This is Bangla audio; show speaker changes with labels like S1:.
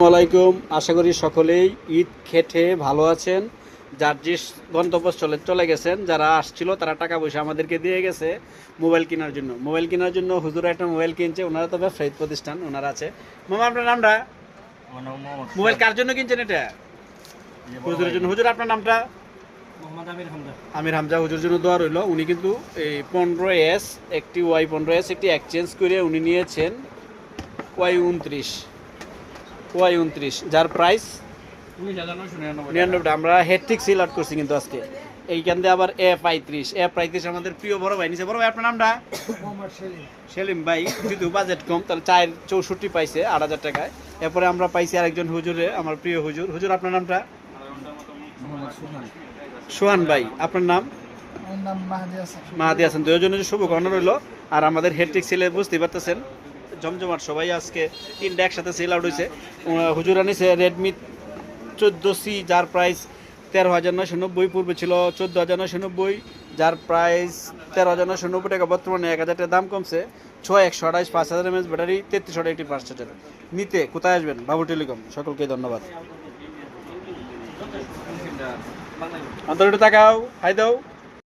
S1: আসসালামাইকুম আশা করি সকলেই ঈদ খেটে ভালো আছেন। যার যে গন্তব্যস্থলে চলে গেছেন যারা আসছিল তারা টাকা পয়সা আমাদেরকে দিয়ে গেছে মোবাইল কেনার জন্য। মোবাইল কেনার জন্য হুজুর একটা মোবাইল কিনছে ওনারা তো ব্যবসায়িক প্রতিষ্ঠান ওনারা আছে। মামা আপনার নামটা? মোবাইল কার জন্য কিনছেন এটা? হুজুরের জন্য। হুজুর আপনার নামটা? আমির হামজা হুজুর জন্য দোয়া রইল। উনি কিন্তু এই পনেরো এস একটি ওয়াই পনেরো এস একটি এক্সচেঞ্জ করে উনি নিয়েছেন ওয়াই উনত্রিশ। ওয়াই উনত্রিশ। যার প্রাইস নিরানব্বইটা। আমরা হেডটিক সিল আউট করছি কিন্তু আজকে। এইখান দিয়ে আবার এ পঁয়ত্রিশ। এ পঁয়ত্রিশ আমাদের প্রিয় বড় ভাই নিচে বড় ভাই আপনার নামটা? সেলিম। ভাই যদি বাজেট কম তাহলে চার চৌষট্টি পাইছে আট হাজার টাকায়। এরপরে আমরা পাইছি আরেকজন হুজুরে আমার প্রিয় হুজুর। হুজুর আপনার নামটা? সোহান। ভাই আপনার নাম?
S2: মাহাদি হাসান।
S1: দুজনের শুভকামনা রইল। আর আমাদের হেডটিক সেলে বুঝতে পারতেছেন। জমজমাট সবাই আজকে তিনটা একসাথে সেল আউট হয়েছে উম, হুজুর আনিছে রেডমি চোদ্দ সি যার প্রাইস তেরো হাজার নয়শো নব্বই পূর্বে ছিল চোদ্দ হাজার নয়শো নব্বই যার প্রাইস তেরো হাজার নয়শো নব্বই টাকা বর্তমানে এক হাজার টাকা দাম কমছে। ছয় একশো আঠাইশ পাঁচ হাজার এমএস ব্যাটারি তেত্রিশ হাজার একটি পাঁচ হাজার নিতে কোথায় আসবেন? বাবু টেলিকম। সকলকে ধন্যবাদ। অন্তর তাকাও হাই দাও।